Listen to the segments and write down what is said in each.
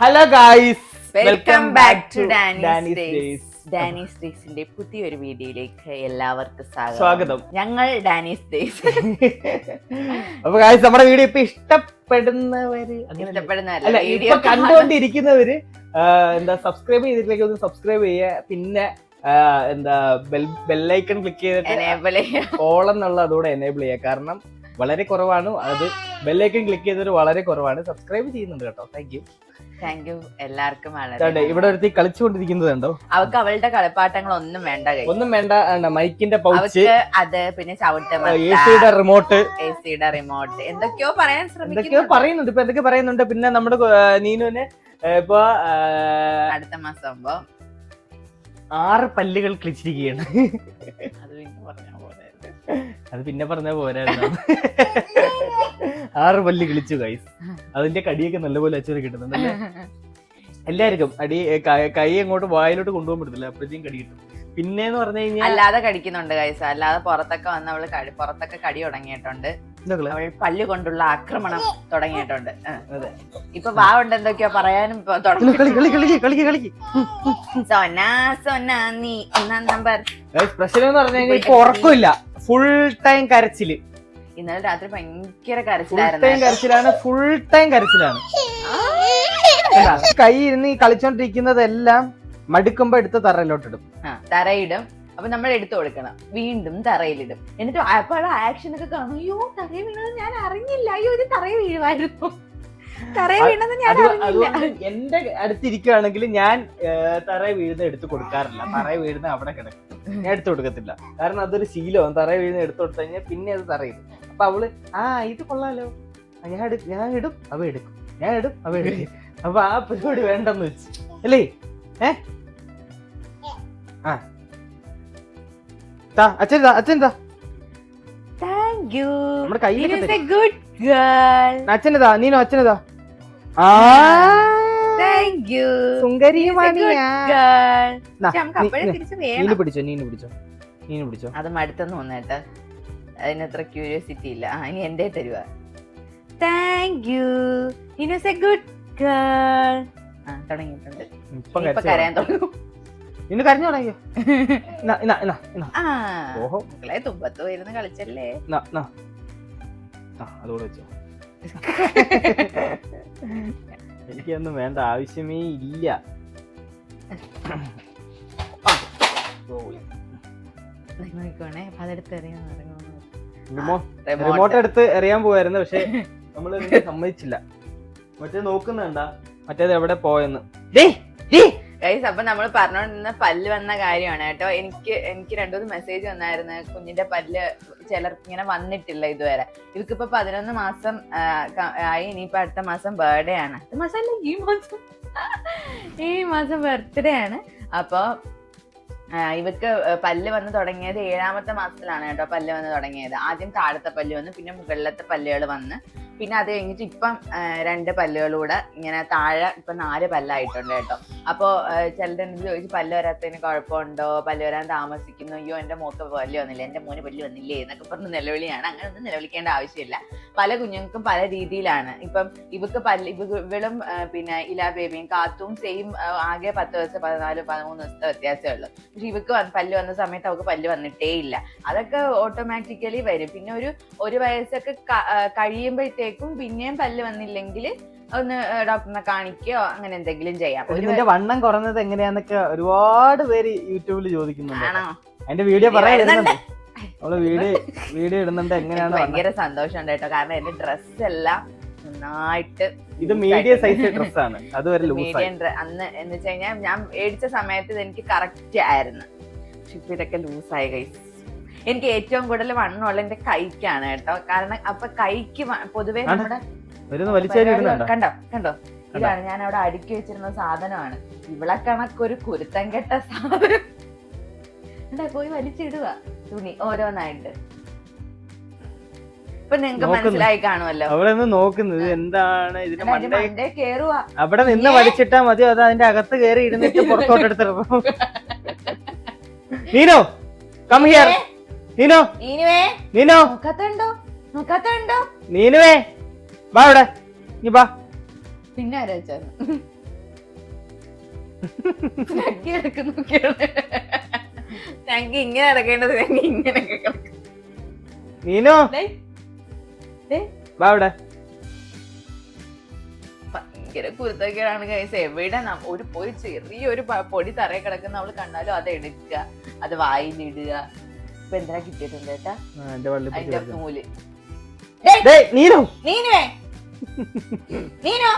Hello guys welcome back to Dani's days Dani's ഡേയ്സിന്റെ പുതിയൊരു വീഡിയോയിലേക്ക് എല്ലാവർക്കും സ്വാഗതം. സ്വാഗതം. ഞങ്ങൾ ഡാനീസ് ഡേയ്സ് അപ്പൊ ഗായ്സ് നമ്മുടെ വീഡിയോ ഇപ്പൊ ഇഷ്ടപ്പെടുന്നവര് ഇഷ്ടപ്പെടുന്നവരല്ല. വീഡിയോ കണ്ടുകൊണ്ടിരിക്കുന്നവര് എന്താ സബ്സ്ക്രൈബ് ചെയ്തിട്ടില്ലെങ്കിൽ ഒന്ന് സബ്സ്ക്രൈബ് ചെയ്യുക. പിന്നെ എന്താ ബെൽ ബെല്ലൈക്കൺ ക്ലിക്ക് ചെയ്തിട്ട് ഓൾ എന്നുള്ള അതുകൂടെ എനേബിൾ ചെയ്യുക. കാരണം വളരെ കുറവാണ്. അത് ബെല്ലൈക്കൺ ക്ലിക്ക് ചെയ്തത് വളരെ കുറവാണ്. സബ്സ്ക്രൈബ് ചെയ്യുന്നുണ്ട് കേട്ടോ. താങ്ക് യു താങ്ക് യു എല്ലാവർക്കും വളരെ ഇവിടെ ഒരുത്തി കളിച്ചുകൊണ്ടിരിക്കുന്നതുണ്ടോ അവൾക്ക് അവളുടെ കളിപ്പാട്ടങ്ങൾ ഒന്നും വേണ്ട. ഒന്നും വേണ്ട മൈക്കിന്റെ പൗച്ച്? അത് പിന്നെ ചവിട്ട് റിമോട്ട് എ സിയുടെ റിമോട്ട് എന്തൊക്കെയോ പറയാൻ എന്തൊക്കെയോ ശ്രമിക്കുന്നു പറയുന്നുണ്ട്. ഇപ്പൊ എന്തൊക്കെ പറയുന്നുണ്ട്? പിന്നെ നമ്മുടെ നീനുവിന് ഇപ്പൊ അടുത്ത മാസം ആകുമ്പോ ആറ് പല്ലുകൾ കിളിച്ചിരിക്കുകയാണ്. അത് പിന്നെ പറഞ്ഞ പോലെ അത് പിന്നെ പറഞ്ഞ പോരായിരുന്നു. ആറ് പല്ല് കിളിച്ചു ഗൈസ് അതിന്റെ കടിയൊക്കെ നല്ലപോലെ അച്ഛനെ കിട്ടുന്നുണ്ട് അല്ലേ? എല്ലാവർക്കും അടി ക- അങ്ങോട്ട് വായിലോട്ട് കൊണ്ടുപോകാൻ പറ്റത്തില്ല അപ്പോഴത്തേക്കും കടി കിട്ടും. പിന്നെ എന്ന് പറഞ്ഞു കഴിഞ്ഞാൽ അല്ലാതെ കടിക്കുന്നുണ്ട് കൈസ അല്ലാതെ പുറത്തൊക്കെ വന്ന് അവൾ കടി പുറത്തൊക്കെ കടി തുടങ്ങിയിട്ടുണ്ട്. അവൾ പല്ല് കൊണ്ടുള്ള ആക്രമണം തുടങ്ങിയിട്ടുണ്ട്. ഇപ്പൊ വാ ഉണ്ട് എന്തൊക്കെയോ പറയാനും പ്രശ്നം എന്ന് പറഞ്ഞു കഴിഞ്ഞാൽ ഇപ്പൊ ഉറക്കമില്ല. ഫുൾ ടൈം കരച്ചിൽ. ഇന്നലെ രാത്രി ഭയങ്കര കരച്ചിലായിരുന്നു കരച്ചിലാണ് ഫുൾ ടൈം കരച്ചിലാണ്? കൈ ഇരുന്ന് കളിച്ചോണ്ടിരിക്കുന്നതെല്ലാം മടുക്കുമ്പോ എടുത്ത് തറയിലോട്ടിടും. തറയിടും. അപ്പൊ നമ്മൾ എടുത്തു കൊടുക്കണം. വീണ്ടും തറയിലിടും. എന്നിട്ട് അപ്പോഴും ആക്ഷൻ ഒക്കെ കാണും. അയ്യോ തറയിൽ വീണത് ഞാൻ അറിഞ്ഞില്ല. അയ്യോ ഇത് തറയിൽ വീഴുമായിരുന്നു. എന്റെ അടുത്തിരിക്കുകയാണെങ്കിൽ ഞാൻ തറയെ വീഴുന്ന എടുത്തു കൊടുക്കാറില്ല. തറയെ വീഴുന്ന അവിടെ കിടക്കും. ഞാൻ എടുത്തു കൊടുക്കത്തില്ല. കാരണം അതൊരു ശീലമാണ് തറയെ വീഴുന്ന എടുത്തു കൊടുത്തു കഴിഞ്ഞാൽ പിന്നെ അത് തറയിടും അപ്പൊ അവൾ ആ ഇത് കൊള്ളാലോ. ഞാൻ ഞാൻ ഇടും അവ എടുക്കും. ഞാൻ ഇടും അവ എടുക്കും. അപ്പൊ ആ പരിപാടി വേണ്ടെന്ന് വെച്ചു. അല്ലേ? ഏ? ആ. അച്ഛൻ അച്ഛൻ താ. യു. ഗുഡ് ഗേൾ അച്ഛനതാ? നീനോ അച്ഛനതാ? ആ. താങ്ക് യു തിരിച്ച് നീന് പിടിച്ചോ നീന് പിടിച്ചോ. നീന് പിടിച്ചോ. അത് മടുത്തെന്ന് തോന്നേട്ടാ അതിനത്ര ക്യൂരിയോസിറ്റി ഇല്ല. ആ, ഇനി എന്റെ തരുവ? താങ്ക് യു ഇനസ് എ ഗുഡ് ഗേൾ ആ തുടങ്ങിയിട്ടുണ്ട് ഇപ്പൊ കരയാൻ തുടങ്ങും. ഇന്ന് കരഞ്ഞു തുടങ്ങിയോ? ഓഹോ. മക്കളെ തുമ്പത്ത് ഇരുന്ന് കളിച്ചല്ലേ? അതുകൂടെ വെച്ചോ. എനിക്കൊന്നും വേണ്ട ആവശ്യമേ ഇല്ല. റിമോട്ട്. എടുത്ത് എറിയാൻ പോവായിരുന്നു പക്ഷെ നമ്മൾ സമ്മതിച്ചില്ല. മറ്റേ നോക്കുന്നുണ്ടാ മറ്റേത് എവിടെ പോയെന്ന്. ഗൈസ് അപ്പൊ നമ്മൾ പറഞ്ഞോണ്ടിരുന്ന പല്ല് വന്ന കാര്യമാണ് കേട്ടോ. എനിക്ക് എനിക്ക് രണ്ടുമൂന്ന് മെസ്സേജ് വന്നായിരുന്നു. കുഞ്ഞിന്റെ പല്ല് ചിലർക്ക് ഇങ്ങനെ വന്നിട്ടില്ല ഇതുവരെ. ഇവക്കിപ്പോ പതിനൊന്ന് മാസം ആയി. ഇനിയിപ്പോ അടുത്ത മാസം ബർത്ത്ഡേ ആണ്. അടുത്ത മാസം ഈ മാസം. ഈ മാസം ബർത്ത്ഡേ ആണ്. അപ്പൊ ഇവർക്ക് പല്ല് വന്ന് തുടങ്ങിയത് ഏഴാമത്തെ മാസത്തിലാണ് കേട്ടോ പല്ല് വന്ന് തുടങ്ങിയത്. ആദ്യം താഴത്തെ പല്ല് വന്ന് പിന്നെ മുകളിലത്തെ പല്ലുകൾ വന്ന്. പിന്നെ അത് കഴിഞ്ഞിട്ട് ഇപ്പം രണ്ട് പല്ലുകളൂടെ ഇങ്ങനെ താഴെ ഇപ്പൊ നാല് പല്ലായിട്ടുണ്ട് കേട്ടോ. അപ്പോ ചിലരുടെ അടുത്ത് ചോദിച്ചു? പല്ല് വരാത്തതിന് കുഴപ്പമുണ്ടോ? പല്ല് വരാൻ താമസിക്കുന്നു. അയ്യോ എന്റെ മോക്ക് പല്ല് വന്നില്ല. എന്റെ മോന് പല്ല് വന്നില്ലേ എന്നൊക്കെ പറഞ്ഞ് നിലവിളിയാണ്. അങ്ങനെ ഒന്നും നിലവിളിക്കേണ്ട ആവശ്യമില്ല. പല കുഞ്ഞുങ്ങൾക്കും പല രീതിയിലാണ്. ഇപ്പം ഇവക്ക് പല ഇവ ഇവളും പിന്നെ ഇല ബേബിയും കാത്തും സെയിം ആകെ പത്ത് ദിവസം പതിനാല് പതിമൂന്ന് ദിവസത്തെ വ്യത്യാസമേ ഉള്ളൂ. പക്ഷെ ഇവക്ക് പല്ല് വന്ന സമയത്ത് അവൾക്ക് പല്ല് വന്നിട്ടേ ഇല്ല അതൊക്കെ ഓട്ടോമാറ്റിക്കലി വരും. പിന്നെ ഒരു ഒരു വയസ്സൊക്കെ കഴിയുമ്പോഴത്തേക്കും പിന്നെയും പല്ല് വന്നില്ലെങ്കിൽ ഒന്ന് ഡോക്ടറിനെ കാണിക്കുകയോ അങ്ങനെ എന്തെങ്കിലും ചെയ്യാം. ഇതിന്റെ വണ്ണം കുറഞ്ഞത് എങ്ങനെയാന്നൊക്കെ ഒരുപാട് പേര് യൂട്യൂബിൽ ചോദിക്കുന്നുണ്ട്. അതിന്റെ വീഡിയോ പറയാൻ നമ്മൾ വീഡിയോ വീഡിയോ ഇടുന്നുണ്ട്. എങ്ങനെയാണ്. ഭയങ്കര സന്തോഷമുണ്ട് കേട്ടോ. കാരണം എന്റെ ഡ്രസ് എല്ലാം നന്നായിട്ട് ഇത് മീഡിയം സൈസ് ഡ്രസ് ആണ്. അതുവരെ ലൂസായി മീഡിയം അന്ന് എന്ന് വെച്ച് കഴിഞ്ഞാൽ ഞാൻ മേടിച്ച സമയത്ത് ഇത് എനിക്ക് കറക്റ്റ് ആയിരുന്നു. പക്ഷെ ഇപ്പൊ ഇതൊക്കെ ലൂസായി കൈസ് എനിക്ക് ഏറ്റവും കൂടുതൽ വണ്ണമുള്ള എന്റെ കൈക്കാണ് കേട്ടോ. കാരണം അപ്പൊ കൈക്ക് പൊതുവേ. നമ്മുടെ കണ്ടോ? കണ്ടോ? ഇതാണ് ഞാൻ അവിടെ അടുക്കി വെച്ചിരുന്ന സാധനമാണ്. ഇവളെ കണക്കൊരു കുരുത്തം കെട്ട സാധനം. എന്താ പോയി വലിച്ചിടുക. തുണി ഓരോന്നായിട്ട്. ഇപ്പൊ നിങ്ങക്ക്. മനസ്സിലായി കാണുമല്ലോ. അവിടെ നിന്ന് നോക്കുന്നത് എന്താണ്? ഇതിന്റെ മണ്ടേ കേറുവാ. അവിടെ നിന്ന് വലിച്ചിട്ടാ മതി. അത് അതിന്റെ അകത്ത് കയറി ഇരുന്നിട്ട് പുറത്തോട്ട് എടുത്തിടണം നീനോ കം ഹിയർ നീനോ. നീനുവേ? നീനോ. നോക്കാത്തുണ്ടോ നോക്കാത്തുണ്ടോ നീനുവേ. വാ ഇവിടെ നീ വാ. പിന്നെ ആരാ ഞെക്കി ഇങ്ങനെ കിടക്കേണ്ടത് ഞങ്ങൾ ഇങ്ങനെ ഇവിടെ ഭയങ്കര കുരുത്തക്കേടാണ് കൈസ് എവിടെ നമ്മ ഒരു ഒരു ചെറിയൊരു പൊടി തറ കിടക്കുന്ന അവൾ കണ്ടാലും അത് എടുക്കുക അത് വായിലിടുക ഇപ്പൊ എന്തിനാ കിട്ടിയിട്ടുണ്ട് കേട്ടാ? അതിന്റെ. നൂൽ. ഡേയ്, നീനു നീനുവേ നീനോ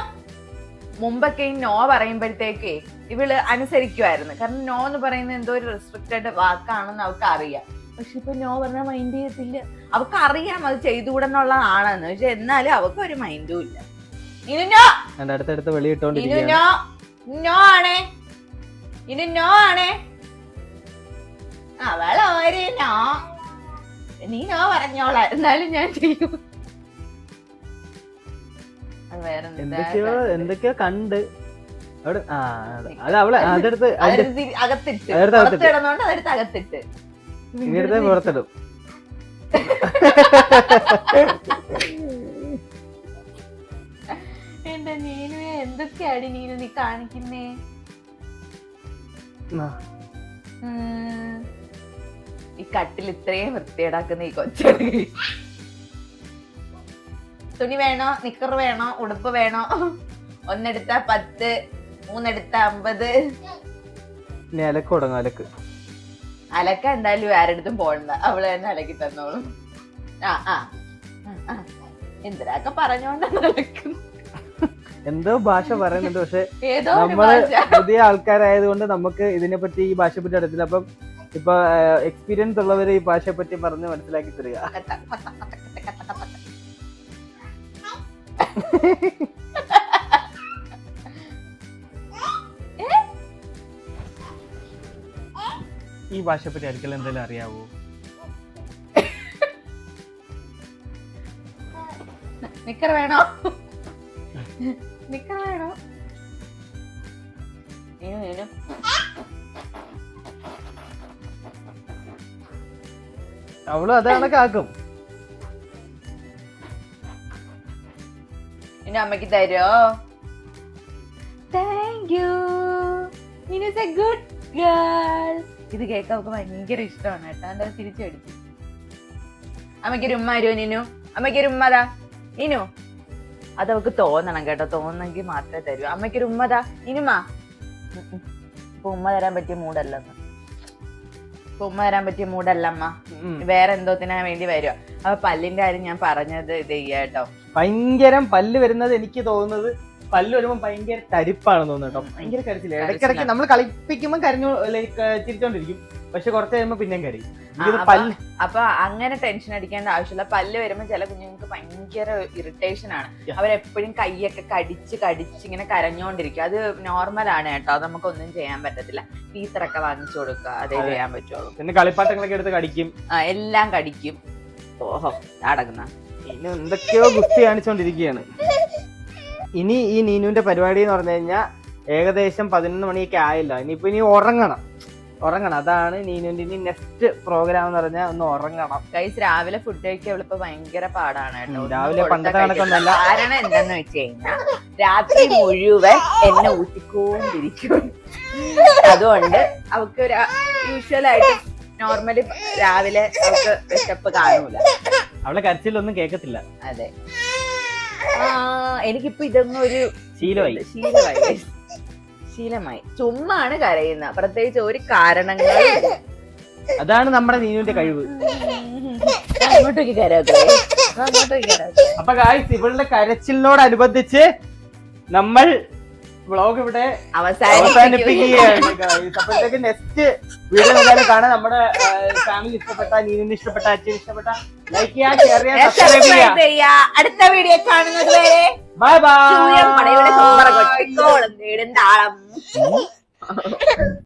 മുമ്പൊക്കെ ഈ നോ പറയുമ്പോഴത്തേക്കേ ഇവൾ അനുസരിക്കുമായിരുന്നു കാരണം നോ എന്ന് പറയുന്നത് എന്തോ ഒരു റെസ്ട്രിക്റ്റഡ് വാക്കാണെന്ന് അവൾക്ക് അറിയാം പക്ഷെ ഇപ്പൊ നോ പറഞ്ഞാൽ മൈൻഡ് ചെയ്യത്തില്ല. അവൾക്ക് അറിയാം അത് ചെയ്തുകൂടെന്നുള്ളതാണെന്ന്. പക്ഷെ എന്നാലും അവൾക്ക് ഒരു മൈൻഡും ഇല്ല. ഇനി നോ എന്റെ അടുത്തടുത്ത് ഇനി നോ ആണേ. ഇനി നോ ആണേ. അവളൊരു നോ നീ നോ പറഞ്ഞോളാം. എന്നാലും ഞാൻ ചെയ്യും. എന്തൊക്കെയോ? എന്തൊക്കെയോ കണ്ട്. അത് അവളെ അതെടുത്ത് അകത്തിട്ട്. അകത്തിട്ട്. പുറത്ത് അതെടുത്ത് അകത്തിട്ട്. ഇങ്ങനത്തെ പുറത്തിടും. എന്റെ നീനുവേ എന്തൊക്കെയാടി നീനു നീ കാണിക്കുന്നേ? ഈ കട്ടിൽ ഇത്രയും വൃത്തിയേടാക്കുന്ന ഈ കൊച്ചു തുണി വേണോ? നിക്കർ വേണോ? ഉടുപ്പ് വേണോ? ഒന്നെടുത്ത പത്ത്. മൂന്നെടുത്ത അമ്പത്. ഇനി അലക്ക് തുടങ്ങും അലക്ക്. അലക്ക എന്തായാലും ആരടുത്തും പോകണ്ട. അവൾ തന്നെ അലക്കി തന്നോളും. ആ ആ. ആ. എന്തിനാക്കെ അലക്കുന്നത് എന്തോ ഭാഷ പറയുന്നുണ്ട് പക്ഷെ ഏതോ ഒരു നമ്മൾ ഭാഷ. പുതിയ ആൾക്കാരായതുകൊണ്ട് നമുക്ക് ഇതിനെ പറ്റി ഈ ഭാഷയെ പറ്റി അറിയത്തില്ല. അപ്പം ഇപ്പൊ എക്സ്പീരിയൻസ് ഉള്ളവര് ഈ ഭാഷയെ പറ്റി പറഞ്ഞ് മനസ്സിലാക്കി തരിക. കത്ത, കത്ത, കത്ത, കത്ത, കത്ത, കത്ത. ഈ ഭാഷയെ പറ്റി ആർക്കെല്ലാം എന്തെങ്കിലും അറിയാവോ? നിക്കർ വേണോ? നിക്കർ വേണോ? അവളും അതാണ് കാക്കും നിന്റെ അമ്മയ്ക്ക് തരോ താങ്ക് യു ഇനി എ ഗുഡ് ഗേൾ ഇത് കേൾക്കാൻ അവൾക്ക് ഭയങ്കര ഇഷ്ടമാണ് കേട്ടോ. എന്താ തിരിച്ചു അടിച്ചു അമ്മയ്ക്കൊരു ഉമ്മ തരുമോ നിനു? അമ്മയ്ക്കൊരു ഉമ്മതാ നിനു? അത് അവൾക്ക് തോന്നണം കേട്ടോ. തോന്നെങ്കിൽ മാത്രമേ തരൂ. അമ്മയ്ക്കൊരു ഉമ്മതാ നീനുമാ. ഇപ്പൊ ഉമ്മ തരാൻ പറ്റിയ മൂടല്ല ഇപ്പൊ ഉമ്മ തരാൻ പറ്റിയ മൂടല്ല അമ്മ. വേറെ വേറെ എന്തോത്തിനാ വേണ്ടി വരുക അപ്പൊ പല്ലിന്റെ കാര്യം ഞാൻ പറഞ്ഞത് ഇത് ചെയ്യാട്ടോ ഭയങ്കരം പല്ല് വരുന്നത് എനിക്ക് തോന്നുന്നത് പല്ല് വരുമ്പോൾ ഭയങ്കര തരിപ്പാണെന്ന് തോന്നുന്നു കേട്ടോ. ഭയങ്കര കരച്ചില്ല ഇടയ്ക്കിടയ്ക്ക് നമ്മൾ കളിപ്പിക്കുമ്പോൾ കരഞ്ഞു ലൈക്ക് ചിരിച്ചോണ്ടിരിക്കും. പക്ഷെ കുറച്ച് കഴിയുമ്പോൾ പിന്നെയും കരയും. പല്ല് അപ്പൊ അങ്ങനെ ടെൻഷൻ അടിക്കേണ്ട ആവശ്യമില്ല. പല്ല് വരുമ്പോൾ ചില കുഞ്ഞുങ്ങൾക്ക് ഭയങ്കര ഇറിറ്റേഷൻ ആണ്. അവരെപ്പോഴും കൈയൊക്കെ കടിച്ച് കടിച്ച് ഇങ്ങനെ കരഞ്ഞോണ്ടിരിക്കും. അത് നോർമൽ ആണ് കേട്ടോ. അത് നമുക്കൊന്നും ചെയ്യാൻ പറ്റത്തില്ല. ടീച്ചറൊക്കെ വാങ്ങിച്ചു കൊടുക്കുക. അതേ ചെയ്യാൻ പറ്റുള്ളൂ. പിന്നെ കളിപ്പാട്ടങ്ങളൊക്കെ എടുത്ത് കടിക്കും. ആ എല്ലാം കടിക്കും. ഓഹോ അടങ്ങുന്ന പിന്നെ എന്തൊക്കെയോ ഗുസ്തി കാണിച്ചോണ്ടിരിക്കുകയാണ് ഇനി ഈ നീനുവിന്റെ പരിപാടി എന്ന് പറഞ്ഞു കഴിഞ്ഞാൽ ഏകദേശം പതിനൊന്ന് മണിയൊക്കെ ആയില്ല. ഇനിയിപ്പോ ഇനി ഉറങ്ങണം. ഉറങ്ങണം. അതാണ് നീനുവിന്റെ ഇനി നെക്സ്റ്റ് പ്രോഗ്രാം എന്ന് പറഞ്ഞാൽ ഒന്ന് ഉറങ്ങണം. ഗൈസ് രാവിലെ ഫുഡ് കഴിക്കാൻ ഇവളിപ്പോ ഭയങ്കര പാടാണ് കേട്ടോ. രാവിലെ പണ്ടത്തെ കണക്കൊന്നല്ല. കാരണം എന്താന്ന് വെച്ച് കഴിഞ്ഞാൽ രാത്രി മുഴുവൻ എന്നെ ഊറ്റിക്കൊണ്ടിരിക്കും. അതുകൊണ്ട് അവക്ക് യൂഷ്വലായിട്ട് യൂഷ്വൽ ആയിട്ട് നോർമലി രാവിലെ അവക്ക് വിശപ്പ് കാണൂല. അവളെ കരച്ചിലൊന്നും കേക്കത്തില്ല. അതെ. ആ. എനിക്കിപ്പോ ഇതൊന്നും ഒരു ശീലമായി ശീലമായി. ശീലമായി. ചുമ്മാണ് കരയുന്ന. പ്രത്യേകിച്ച് ഒരു കാരണങ്ങൾ അതാണ് നമ്മുടെ നീനുവിന്റെ കഴിവ്. അങ്ങോട്ടേക്ക് അങ്ങോട്ടേക്ക് അപ്പൊ ഗായ്സ് ഇവളുടെ കരച്ചിലിനോടനുബന്ധിച്ച് നമ്മൾ വ്ളോഗ് ഇവിടെ അവസാനിപ്പിക്കുകയാണ്. അപ്പോഴത്തേക്ക് നെക്സ്റ്റ് വീഡിയോ എന്തായാലും കാണാൻ നമ്മുടെ ഫാമിലി ഇഷ്ടപ്പെട്ട നീനിന് ഇഷ്ടപ്പെട്ട അച്ഛൻ ഇഷ്ടപ്പെട്ട. ലൈക്ക് ഷെയർ ചെയ്യാൻ സബ്സ്ക്രൈബ് ചെയ്യാം. ചെയ്യാ. അടുത്ത വീഡിയോ കാണുന്നത് വരെ ബൈ ബൈ പടയുടെ കൊമ്പറ കൊട്ടിക്കോളം നേടും താളം.